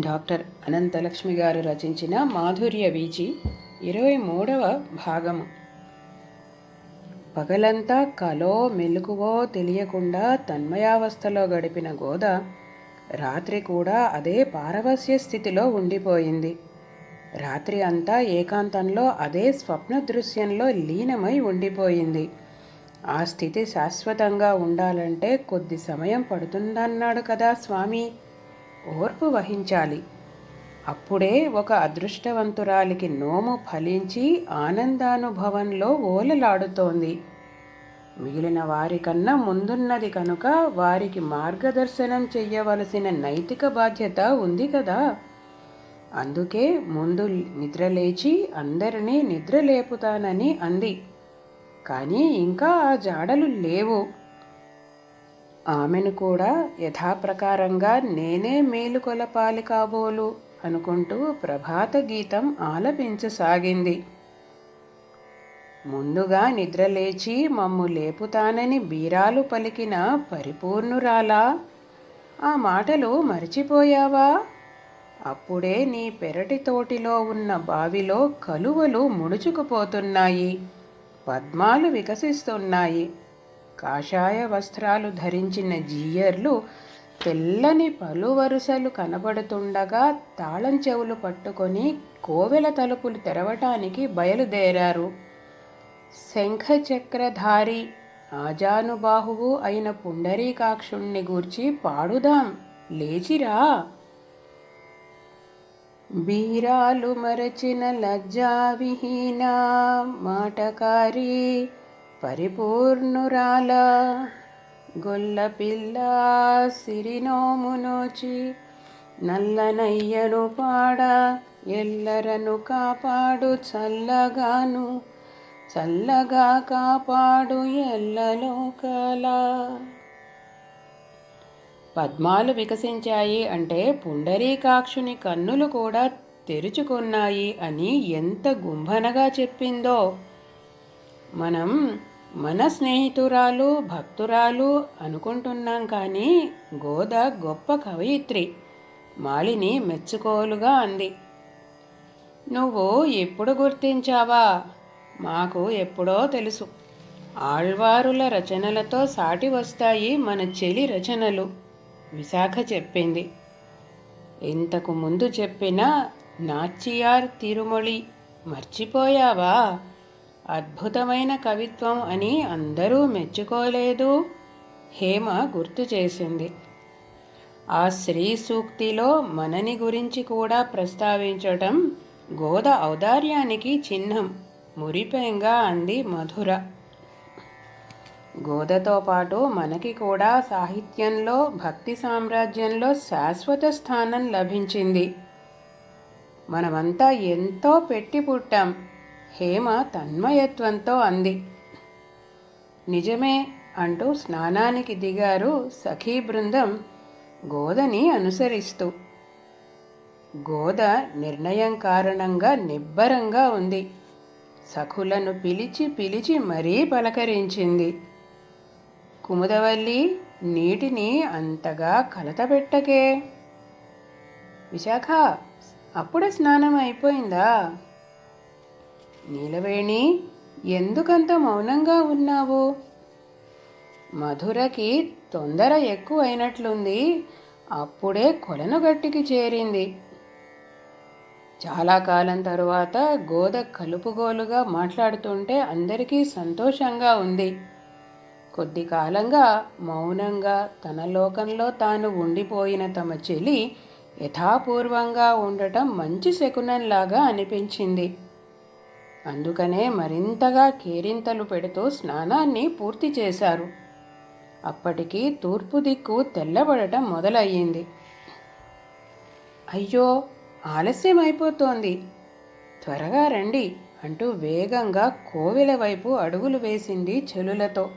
Doctor Ananthalakshmi గారు రచించిన మాధుర్య వీచి ఇరవై మూడవ భాగము. పగలంతా కలో మెలకువో తెలియకుండా తన్మయావస్థలో గడిపిన గోద రాత్రి కూడా అదే పారవస్య స్థితిలో ఉండిపోయింది. రాత్రి అంతా ఏకాంతంలో అదే స్వప్న దృశ్యంలో లీనమై ఉండిపోయింది. ఆ స్థితి శాశ్వతంగా ఉండాలంటే కొద్ది సమయం పడుతుందన్నాడు కదా స్వామి. ఓర్పు వహించాలి. అప్పుడే ఒక అదృష్టవంతురాలికి నోము ఫలించి ఆనందానుభవంలో ఓలలాడుతోంది. మిగిలిన వారికన్నా ముందున్నది కనుక వారికి మార్గదర్శనం చెయ్యవలసిన నైతిక బాధ్యత ఉంది కదా. అందుకే ముందు నిద్రలేచి అందరినీ నిద్రలేపుతానని అంది. కానీ ఇంకా ఆ జాడలు లేవు. ఆమెను కూడా యథాప్రకారంగా నేనే మేలుకొలపాలి కాబోలు అనుకుంటూ ప్రభాత గీతం ఆలపించసాగింది. ముందుగా నిద్రలేచి మమ్ము లేపుతానని బీరాలు పలికిన పరిపూర్ణురాలా ఆ మాటలు మరిచిపోయావా? అప్పుడే నీ పెరటి తోటిలో ఉన్న బావిలో కలువలు ముడుచుకుపోతున్నాయి. పద్మాలు వికసిస్తున్నాయి. కాషాయ వస్త్రాలు ధరించిన జీయర్లు తెల్లని పలు వరుసలు కనబడుతుండగా తాళం చెవులు పట్టుకొని కోవెల తలుపులు తెరవటానికి బయలుదేరారు. శంఖచక్రధారి ఆజానుబాహువు అయిన పుండరీకాక్షుణ్ణి గూర్చి పాడుదాం లేచిరా. బీరాలు మరచిన లజ్జావిహీన మాటకారి పరిపూర్ణురాల గొల్లపిల్ల సిరినోమునోచి నల్లనయ్యను పాడ ఎల్లరను కాపాడు చల్లగాను చల్లగా కాపాడు ఎల్లలోకల. పద్మాలు వికసించాయి అంటే పుండరీకాక్షుని కన్నులు కూడా తెరుచుకున్నాయి అని ఎంత గుంభనగా చెప్పిందో. మనం మన స్నేహితురాలు భక్తురాలు అనుకుంటున్నాం కానీ గోద గొప్ప కవయిత్రి మాలిని మెచ్చుకోలుగా అంది. నువ్వు ఎప్పుడు గుర్తించావా? మాకు ఎప్పుడో తెలుసు. ఆళ్వారుల రచనలతో సాటి వస్తాయి మన చెలి రచనలు. విశాఖ చెప్పింది. ఇంతకు ముందు చెప్పిన నాచియార్ తిరుమొళి మర్చిపోయావా? అద్భుతమైన కవిత్వం అని అందరూ మెచ్చుకోలేదు హేమ గుర్తు చేసింది. ఆ శ్రీ సూక్తిలో మనని గురించి కూడా ప్రస్తావించటం గోద ఔదార్యానికి చిహ్నం మురిపెంగా అంది మధుర. గోదతో పాటు మనకి కూడా సాహిత్యంలో భక్తి సామ్రాజ్యంలో శాశ్వత స్థానం లభించింది. మనమంతా ఎంతో పెట్టి పుట్టాం. హేమ తన్మయత్వంతో అంది. నిజమే అంటూ స్నానానికి దిగారు సఖీ బృందం గోదని అనుసరిస్తూ. గోద నిర్ణయం కారణంగా నిబ్బరంగా ఉంది. సఖులను పిలిచి పిలిచి మరీ పలకరించింది. కుముదవల్లి నీటిని అంతగా కలతపెట్టకే. విశాఖ అప్పుడే స్నానం అయిపోయిందా? నీలవేణి ఎందుకంత మౌనంగా ఉన్నావు? మధురకి తొందర ఎక్కువైనట్లుంది. అప్పుడే కొలను గట్టికి చేరింది. చాలా కాలం తరువాత గోద కలుపుగోలుగా మాట్లాడుతుంటే అందరికీ సంతోషంగా ఉంది. కొద్ది కాలంగా మౌనంగా తన లోకంలో తాను ఉండిపోయిన తమ చెలి యథాపూర్వంగా ఉండటం మంచి శకునంలాగా అనిపించింది. అందుకనే మరింతగా కేరింతలు పెడుతూ స్నానాన్ని పూర్తి చేశారు. అప్పటికి తూర్పు దిక్కు తెల్లబడటం మొదలయ్యింది. అయ్యో ఆలస్యం అయిపోతోంది త్వరగా రండి అంటూ వేగంగా కోవెల వైపు అడుగులు వేసింది చెలులతో.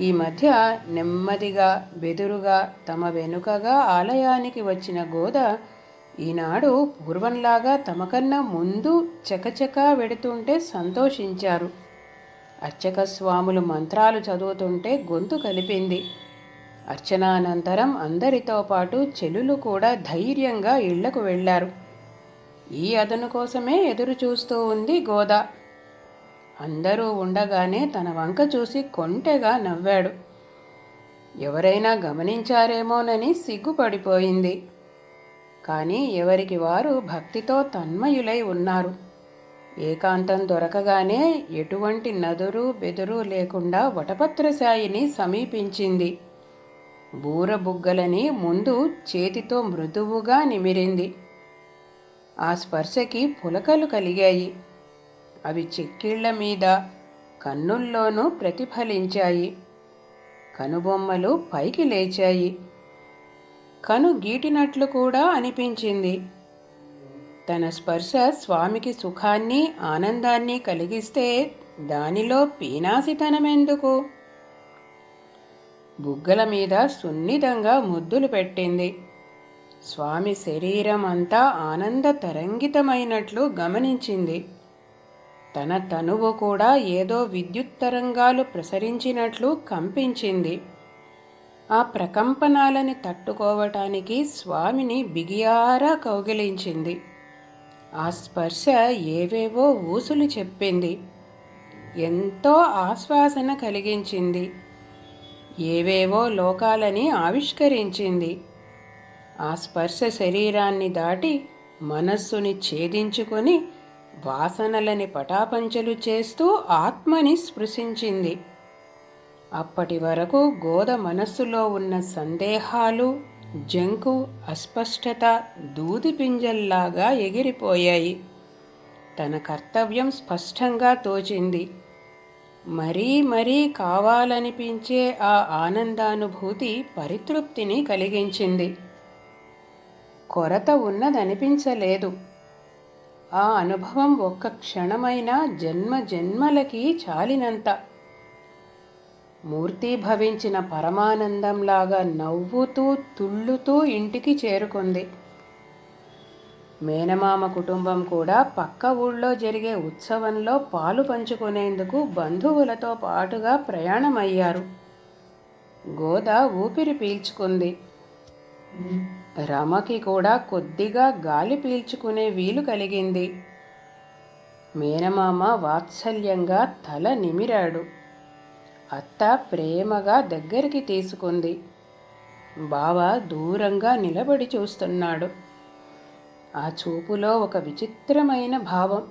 ఈ మధ్య నెమ్మదిగా బెదురుగా తమ వెనుకగా ఆలయానికి వచ్చిన గోద ఈనాడు పూర్వంలాగా తమకన్నా ముందు చకచకా వెడుతుంటే సంతోషించారు. అర్చక స్వాములు మంత్రాలు చదువుతుంటే గొంతు కలిపింది. అర్చనానంతరం అందరితో పాటు చెలులు కూడా ధైర్యంగా ఇళ్ళకు వెళ్ళారు. ఈ అదను కోసమే ఎదురు చూస్తూ ఉంది గోదా. అందరూ ఉండగానే తన వంక చూసి కొంటెగా నవ్వాడు. ఎవరైనా గమనించారేమోనని సిగ్గుపడిపోయింది. కానీ ఎవరికి వారు భక్తితో తన్మయులై ఉన్నారు. ఏకాంతం దొరకగానే ఎటువంటి నదురు బెదురు లేకుండా వటపత్రశాయిని సమీపించింది. బూరబుగ్గలని ముందు చేతితో మృదువుగా నిమిరింది. ఆ స్పర్శకి పులకలు కలిగాయి. అవి చెక్కిళ్ళ మీద కన్నుల్లోనూ ప్రతిఫలించాయి. కనుబొమ్మలు పైకి లేచాయి. కను గీటినట్లు కూడా అనిపించింది. తన స్పర్శ స్వామికి సుఖాన్ని ఆనందాన్ని కలిగిస్తే దానిలో పీనాసితనమెందుకు? బుగ్గల మీద సున్నితంగా ముద్దులు పెట్టింది. స్వామి శరీరం అంతా ఆనంద తరంగితమైనట్లు గమనించింది. తన తనువు కూడా ఏదో విద్యుత్ తరంగాలు ప్రసరించినట్లు కంపించింది. ఆ ప్రకంపనాలని తట్టుకోవటానికి స్వామిని బిగియారా కౌగిలించింది. ఆ స్పర్శ ఏవేవో ఊసులు చెప్పింది. ఎంతో ఆశ్వాసన కలిగించింది. ఏవేవో లోకాలని ఆవిష్కరించింది. ఆ స్పర్శ శరీరాన్ని దాటి మనస్సుని ఛేదించుకొని వాసనలని పటాపంచలు చేస్తూ ఆత్మని స్పృశించింది. అప్పటి వరకు గోద మనస్సులో ఉన్న సందేహాలు జంకు అస్పష్టత దూది పింజల్లాగా ఎగిరిపోయాయి. తన కర్తవ్యం స్పష్టంగా తోచింది. మరీ మరీ కావాలనిపించే ఆ ఆనందానుభూతి పరితృప్తిని కలిగించింది. కొరత ఉన్నదనిపించలేదు. ఆ అనుభవం ఒక్క క్షణమైన జన్మ జన్మలకి చాలినంత. మూర్తి భవించిన పరమానందంలాగా నవ్వుతూ తుళ్ళుతూ ఇంటికి చేరుకుంది. మేనమామ కుటుంబం కూడా పక్క ఊళ్ళో జరిగే ఉత్సవంలో పాలు పంచుకునేందుకు బంధువులతో పాటుగా ప్రయాణమయ్యారు. గోదా ఊపిరి పీల్చుకుంది. రమకి కూడా కొద్దిగా గాలి పీల్చుకునే వీలు కలిగింది. మేనమామ వాత్సల్యంగా తల నిమిరాడు. అత్త ప్రేమగా దగ్గరికి తీసుకుంది. బావ దూరంగా నిలబడి చూస్తున్నాడు. ఆ చూపులో ఒక విచిత్రమైన భావం.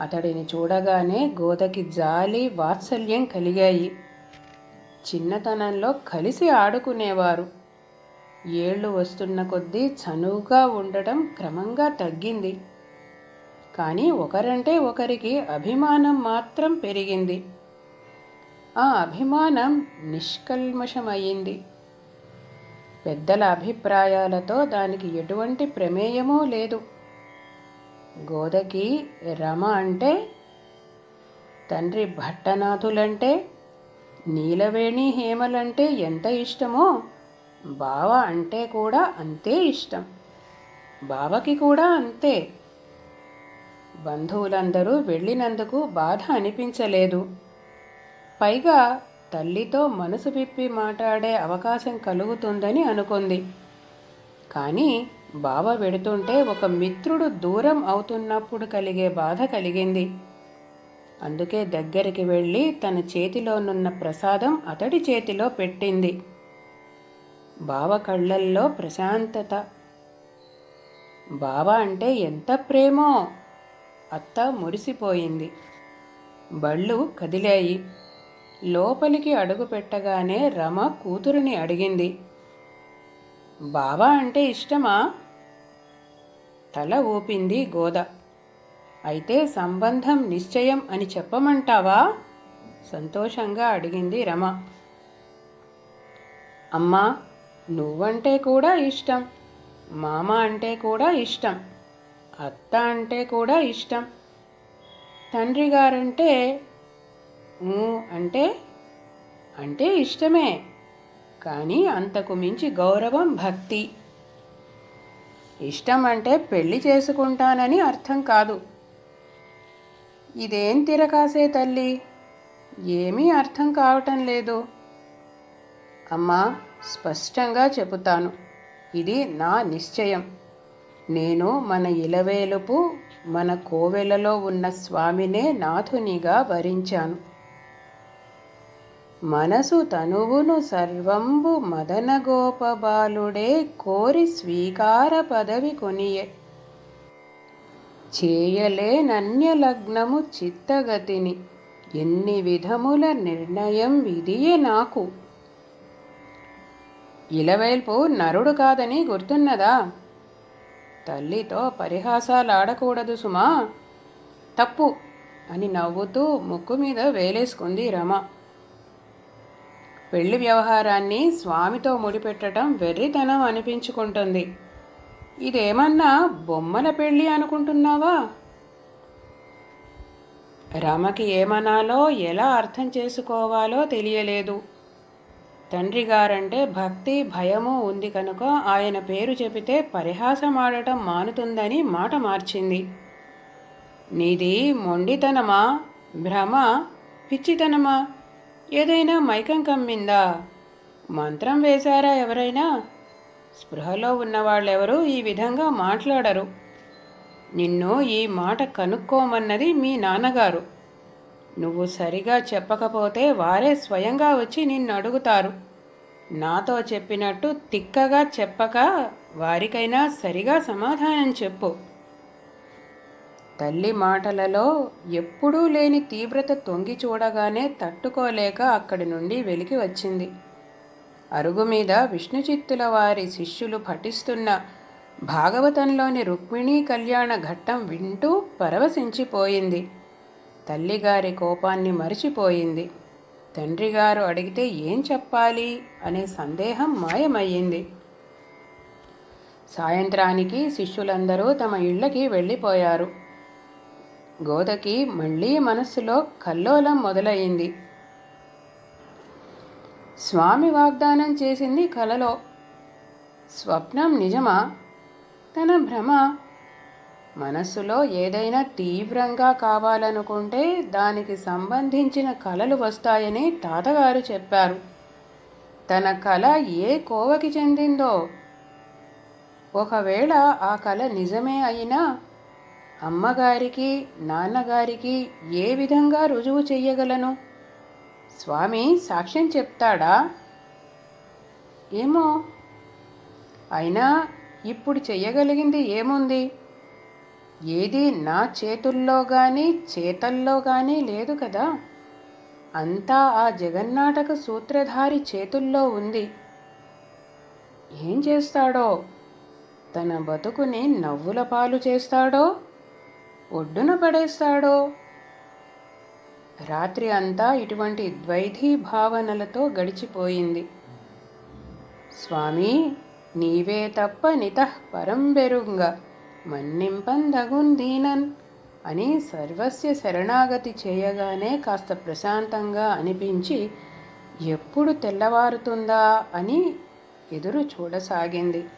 అతడిని చూడగానే గోదకి జాలి వాత్సల్యం కలిగాయి. చిన్నతనంలో కలిసి ఆడుకునేవారు. ఏళ్ళు వస్తున్న కొద్దీ చనువుగా ఉండటం క్రమంగా తగ్గింది. కానీ ఒకరంటే ఒకరికి అభిమానం మాత్రం పెరిగింది. ఆ అభిమానం నిష్కల్మషమయ్యింది. పెద్దల అభిప్రాయాలతో దానికి ఎటువంటి ప్రమేయమూ లేదు. గోదకి రమ అంటే తండ్రి భట్టనాథులంటే నీలవేణి హేమలంటే ఎంత ఇష్టమో బావ అంటే కూడా అంతే ఇష్టం. బావకి కూడా అంతే. బంధువులందరూ వెళ్ళినందుకు బాధ అనిపించలేదు. పైగా తల్లితో మనసు విప్పి మాట్లాడే అవకాశం కలుగుతుందని అనుకుంది. కానీ బావ వెడుతుంటే ఒక మిత్రుడు దూరం అవుతున్నప్పుడు కలిగే బాధ కలిగింది. అందుకే దగ్గరికి వెళ్ళి తన చేతిలోనున్న ప్రసాదం అతడి చేతిలో పెట్టింది. బావ కళ్ళల్లో ప్రశాంతత. బావ అంటే ఎంత ప్రేమో! అత్త మురిసిపోయింది. బళ్ళు కదిలాయి. లోపలికి అడుగు పెట్టగానే రమ కూతురిని అడిగింది. బావా అంటే ఇష్టమా? తల ఊపింది గోద. అయితే సంబంధం నిశ్చయం అని చెప్పమంటావా? సంతోషంగా అడిగింది రమ. అమ్మా నువ్వంటే కూడా ఇష్టం మామ అంటే కూడా ఇష్టం అత్త అంటే కూడా ఇష్టం. తండ్రి గారంటే ఊ అంటే అంటే ఇష్టమే కానీ అంతకు మించి గౌరవం భక్తి. ఇష్టం అంటే పెళ్ళి చేసుకుంటానని అర్థం కాదు. ఇదేం తిరకాసే తల్లి? ఏమీ అర్థం కావటం లేదు. అమ్మా స్పష్టంగా చెబుతాను. ఇది నా నిశ్చయం. నేను మన ఇలవేలుపు మన కోవెలలో ఉన్న స్వామినే నాథునిగా వరించాను. మనసు తనువును సర్వంబు మదనగోపబాలుడే కోరి స్వీకార పదవి కొనియే. చేయలే నన్యలగ్నము చిత్తగతిని. ఎన్ని విధముల నిర్ణయం విధియే నాకు. ఇలవేల్పు నరుడు కాదని గుర్తున్నదా? తల్లితో పరిహాసాలు ఆడకూడదు సుమా. తప్పు అని నవ్వుతూ ముక్కు మీద వేలేసుకుంది రమ. పెళ్ళి వ్యవహారాన్ని స్వామితో ముడిపెట్టడం వెర్రితనం అనిపించుకుంటుంది. ఇదేమన్నా బొమ్మల పెళ్ళి అనుకుంటున్నావా? రమకి ఏమనాలో ఎలా అర్థం చేసుకోవాలో తెలియలేదు. తండ్రి గారంటే భక్తి భయము ఉంది కనుక ఆయన పేరు చెబితే పరిహాసమాడటం మానుతుందని మాట మార్చింది. నీది మొండితనమా? భ్రమ? పిచ్చితనమా? ఏదైనా మైకం కమ్మిందా? మంత్రం వేశారా ఎవరైనా? స్పృహలో ఉన్నవాళ్ళెవరూ ఈ విధంగా మాట్లాడరు. నిన్ను ఈ మాట కనుక్కోమన్నది మీ నాన్నగారు. నువ్వు సరిగా చెప్పకపోతే వారే స్వయంగా వచ్చి నిన్ను అడుగుతారు. నాతో చెప్పినట్టు తిక్కగా చెప్పక వారికైనా సరిగా సమాధానం చెప్పు. తల్లి మాటలలో ఎప్పుడూ లేని తీవ్రత తొంగి చూడగానే తట్టుకోలేక అక్కడి నుండి వెలికి వచ్చింది. అరుగు మీద విష్ణుచిత్తుల వారి శిష్యులు పఠిస్తున్న భాగవతంలోని రుక్మిణీ కళ్యాణ ఘట్టం వింటూ పరవశించిపోయింది. తల్లిగారి కోపాన్ని మరిచిపోయింది. తండ్రిగారు అడిగితే ఏం చెప్పాలి అనే సందేహం మాయమయ్యింది. సాయంత్రానికి శిష్యులందరూ తమ ఇళ్ళకి వెళ్ళిపోయారు. గోదకి మళ్ళీ మనస్సులో కల్లోలం మొదలయ్యింది. స్వామి వాగ్దానం చేసింది కలలో. స్వప్నం నిజమా? తన భ్రమ మనస్సులో ఏదైనా తీవ్రంగా కావాలనుకుంటే దానికి సంబంధించిన కళలు వస్తాయని తాతగారు చెప్పారు. తన కళ ఏ కోవకి చెందిందో. ఒకవేళ ఆ కళ నిజమే అయినా అమ్మగారికి నాన్నగారికి ఏ విధంగా రుజువు చెయ్యగలను? స్వామి సాక్ష్యం చెప్తాడా? ఏమో. అయినా ఇప్పుడు చెయ్యగలిగింది ఏముంది? ఏది నా చేతుల్లో కానీ చేతల్లో కానీ లేదు కదా. అంతా ఆ జగన్నాటక సూత్రధారి చేతుల్లో ఉంది. ఏం చేస్తాడో? తన బతుకుని నవ్వుల పాలు చేస్తాడో? ఒడ్డున పడేస్తాడో? రాత్రి అంతా ఇటువంటి ద్వైధీ భావనలతో గడిచిపోయింది. స్వామి నీవే తప్ప నితః పరంబెరుంగ మన్నింపందగుందీనన్. అని సర్వస్య శరణాగతి చేయగానే కాస్త ప్రశాంతంగా అనిపించి ఎప్పుడు తెల్లవారుతుందా అని ఎదురు చూడసాగింది.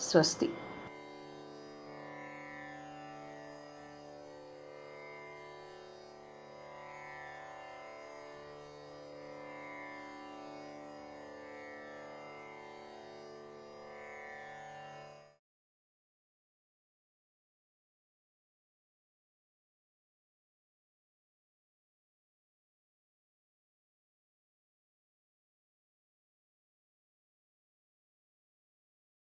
స్వస్తి.